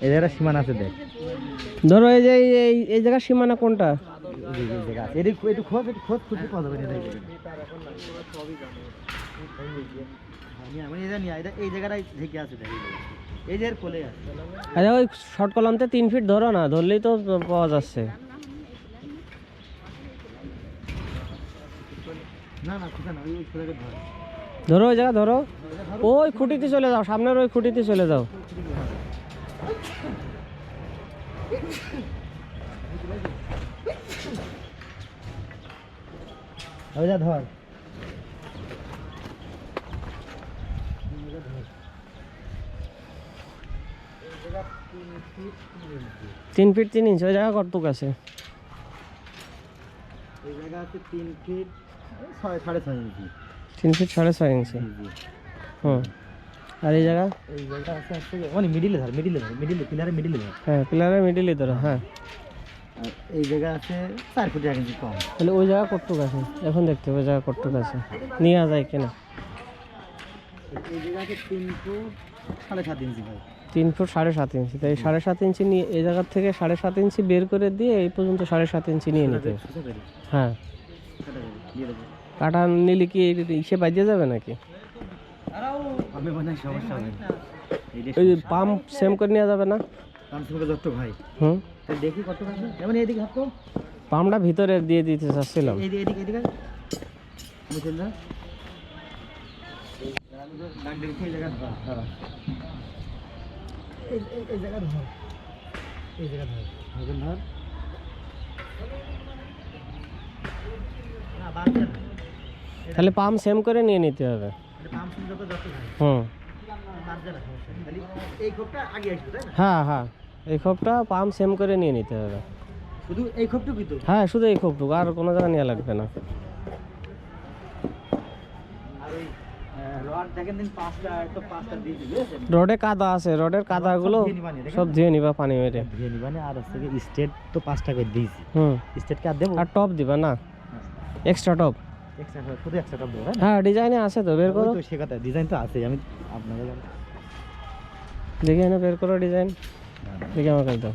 জায়গাটা সীমানা আছে দেখ। ধরো এই যে এই- এই জায়গার সীমানা কোনটা? আচ্ছা ওই শর্ট কলামতে তিন ফিট ধরো না ধরলেই তো পাওয়া যাচ্ছে। ধর ওই জায়গা ধরো। ওই খুঁটিতে চলে যাও সামনের ওই খুঁটিতে চলে যাও। যা ধর। তিন ফিট তিন ইঞ্চ ওই জায়গা কতটুক আছে? জায়গা আছে তিন ফিট সাড়ে ছয় ইঞ্চি। তিন ফিট সাড়ে ছয় ইঞ্চি। হুম। আর এই জায়গা? এই জায়গা আছে হচ্ছে মানে মিডিলে ধর মিডিলে ধর মিডিলে পিলারে মিডিলে ধর। হ্যাঁ পিলারের মিডিলই ধরো হ্যাঁ। আর এই জায়গা আছে চার ফুট এক ইঞ্চি কম। তাহলে ওই জায়গা কতটুক আছে এখন দেখতে হবে ওই জায়গা কতটুক আছে। নিয়ে যায় কিনা? এই জায়গা আছে তিন ফুট সাড়ে সাত ইঞ্চি ভাই। তিন ফুট সাড়ে সাত ইঞ্চি তাই সাড়ে সাত ইঞ্চি নিয়ে এই জায়গার থেকে সাড়ে সাত ইঞ্চি বের করে দিয়ে এই পর্যন্ত সাড়ে সাত ইঞ্চি নিয়ে নিতে হ্যাঁ। কাটা নিলে কি ইসে বাজিয়ে যাবে নাকি? আমি মনে হয় সমস্যা হবে এই ওই পাম্প সেম করে নেওয়া যাবে না? কামসুমকে যত ভাই। হুম? দেখি কত আছে। যেমন হাত পাম্পটা ভিতরে দিয়ে দিতে চাচ্ছিলাম। এদিকে এদিকে। এই জায়গা ধর এই জায়গা ধর। এই জায়গা ধর। ধর। তাহলে পাম্প সেম করে নিয়ে নিতে হবে। হুম। হ্যাঁ হ্যাঁ। এই খোপটা পাম্প সেম করে নিয়ে নিতে হবে। শুধু এই খোপটুকুই তো? হ্যাঁ শুধু এই খোপটুকু আর কোনো জায়গা নেওয়া লাগবে না। রড কাদা আছে রোডের কাদাগুলো? সব ধুয়ে নিবা পানি মেরে। ধুয়ে আর হচ্ছে স্টেট তো পাঁচটা করে দিয়েছি। হুম। স্টেটকে আর দেবো? আর টপ দিবা না? Extra top? দেবো হ্যাঁ হ্যাঁ ডিজাইনে আছে তো বের করো। ওই তো সে কথা ডিজাইন তো আছে আমি আপনাদের দেখে এনে বের করো ডিজাইন দেখে আমাকে দাও।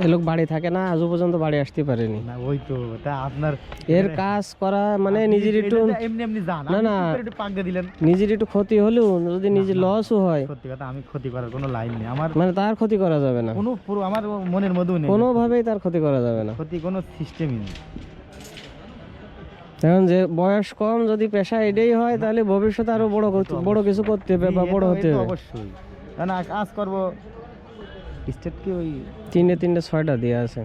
এ লোক বাড়ি থাকে না আজও পর্যন্ত বাড়ি আসতে পারেনি। না ওই তো তা আপনার এর কাজ করা মানে নিজের একটু এমনি এমনি জান না, না। একটু দিলেন। নিজের একটু ক্ষতি হলেও যদি নিজের লসও হয়। সত্যি কথা আমি ক্ষতি করার কোনো লাইন নেই। আমার মানে তার ক্ষতি করা যাবে না। কোনো পুরো আমার মনের মধ্যেও নেই। কোনোভাবেই তার ক্ষতি করা যাবে না। ক্ষতি কোনো সিস্টেমই নেই। এখন যে বয়স কম যদি পেশা এটাই হয় তাহলে ভবিষ্যতে আরও বড় বড় কিছু করতে হবে বা বড় হতে হবে। অবশ্যই। কারণ করব স্টেট কি ওই তিনটে তিনটে ছয়টা দিয়ে আছে।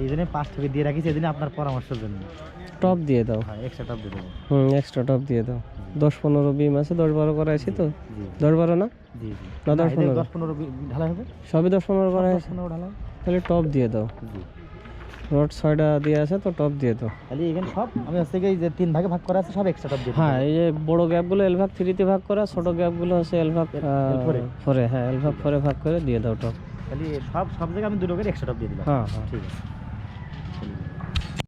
এই জন্য পাঁচ থেকে দিয়ে রাখিছি এই আপনার পরামর্শের জন্য। টপ দিয়ে দাও। হ্যাঁ এক্সট্রা টপ দিয়ে দেবো। হুম এক্সট্রা টপ দিয়ে দাও। দশ পনেরো বিম আছে দশ বারো করাইছি তো? জি দশ বারো না? জি জি। না, দশ পনেরো। দশ পনেরো ঢালাই হবে? সবই দশ পনেরো দশ করাইছি পনেরো ঢালাই? তাহলে টপ দিয়ে দাও। জি। রড ছয়টা দিয়ে আছে তো টপ দিয়ে দাও। তাহলে এখানে সব আমি হচ্ছে কি যে তিন ভাগে ভাগ করা আছে সব এক্সট্রা টপ দিয়ে হ্যাঁ এই যে বড় গ্যাপগুলো এল ভাগ থ্রিতে ভাগ করা ছোট গ্যাপগুলো হচ্ছে এল ভাগ ফোরে। ফোরে হ্যাঁ এল ভাগ ফোরে ভাগ করে দিয়ে দাও টপ তাহলে সব সব জায়গায় আমি দুটো করে এক্সট্রা টপ দিয়ে দিলাম। হ্যাঁ হ্যাঁ। ঠিক আছে।